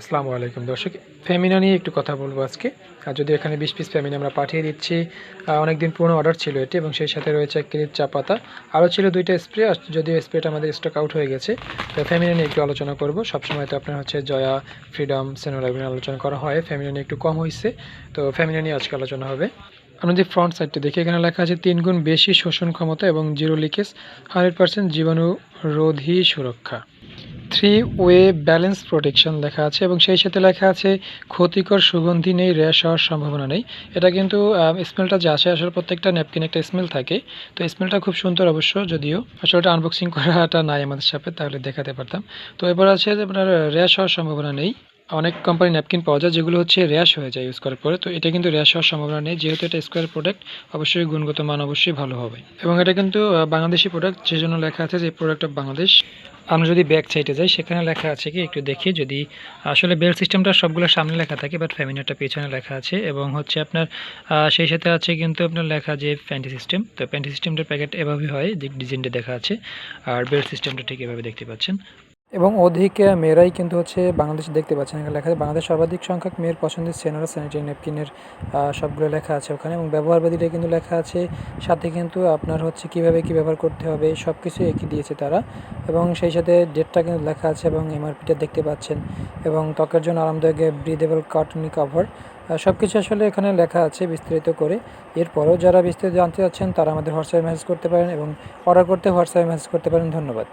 আসসালামু আলাইকুম। দর্শক, ফেমিনা নিয়ে একটু কথা বলব আজকে। আর যদি এখানে বিশ পিস ফেমিনা আমরা পাঠিয়ে দিচ্ছি অনেক দিন পুরনো অর্ডার ছিল এটি এবং সেই সাথে রয়েছে এক কেজির চা পাতা। আরও ছিল দুইটা স্প্রে যদিও স্প্রেটা আমাদের স্টক আউট হয়ে গেছে, তো ফেমিনা নিয়ে একটু আলোচনা করব। সবসময় তো আপনার হচ্ছে জয়া, ফ্রিডম সেনোলাইভ নিয়ে আলোচনা করা হয়। ফেমিনা নিয়ে একটু কম হয়েছে তো ফেমিনা নিয়ে আজকে আলোচনা হবে। আমরা যে ফ্রন্ট সাইডটা দেখি, এখানে লেখা আছে, তিন গুণ বেশি শোষণ ক্ষমতা এবং জিরো লিকেজ হান্ড্রেড পার্সেন্ট জীবাণুরোধী সুরক্ষা। থ্রি ওয়ে ব্যালেন্স প্রোটেকশন লেখা আছে এবং সেই সাথে লেখা আছে, ক্ষতিকর সুগন্ধি নেই, র্যাশ হওয়ার সম্ভাবনা নেই। এটা কিন্তু স্মেলটা যে আসে আসলে প্রত্যেকটা ন্যাপকিন একটা স্মেল থাকে। তো স্মেলটা খুব সুন্দর অবশ্য, যদিও আসলে আনবক্সিং করাটা নাই আমাদের সাথে তাহলে দেখাতে পারতাম। তো এবার আছে আপনার র্যাশ হওয়ার সম্ভাবনা নেই। অনেক কোম্পানি ন্যাপকিন পাওয়া যায় যেগুলো হচ্ছে র্যাশ হয়ে যায় ইউজ করার পরে। তো এটা কিন্তু র্যাশ হওয়ার সম্ভাবনা নেই, যেহেতু এটা স্কোয়ার প্রোডাক্ট অবশ্যই গুণগত মান অবশ্যই ভালো হবে। এবং এটা কিন্তু বাংলাদেশি প্রোডাক্ট যে জন্য লেখা আছে যে প্রোডাক্ট অফ বাংলাদেশ আমরা যদি ব্যাক সাইডে যাই, সেখানে লেখা আছে কি, একটু দেখি যদি, আসলে বেল সিস্টেমটা সবগুলো সামনে লেখা থাকে বাট ফ্যামিনারটা পেছনে লেখা আছে, এবং হচ্ছে আপনার সেই সাথে আছে কিন্তু আপনার লেখা যে প্যান্টি সিস্টেম তো প্যান্টি সিস্টেমটার প্যাকেট এভাবে হয় ডিজাইনটা দেখা আছে, আর বেল সিস্টেমটা ঠিক এভাবে দেখতে পাচ্ছেন। এবং অধিক মেয়েরাই কিন্তু হচ্ছে বাংলাদেশে দেখতে পাচ্ছেন। এখানে লেখা আছে, বাংলাদেশ সর্বাধিক সংখ্যক মেয়ের পছন্দের সেনারা স্যানিটারি ন্যাপকিনের সবগুলো লেখা আছে ওখানে এবং ব্যবহারবাদীটা কিন্তু লেখা আছে। সাথে কিন্তু আপনার হচ্ছে কীভাবে কি ব্যবহার করতে হবে সব কিছু একই দিয়েছে তারা এবং সেই সাথে ডেটটা কিন্তু লেখা আছে এবং এমআরপিটা দেখতে পাচ্ছেন এবং ত্বকের জন্য আরামদায়ক ব্রিদেবল কার্টনি কভার সব কিছু আসলে এখানে লেখা আছে বিস্তারিত করে। এরপরেও যারা বিস্তারিত জানতে চাচ্ছেন তারা আমাদের হোয়াটসঅ্যাপে মেসেজ করতে পারেন এবং অর্ডার করতে হোয়াটসঅ্যাপে মেসেজ করতে পারেন। ধন্যবাদ।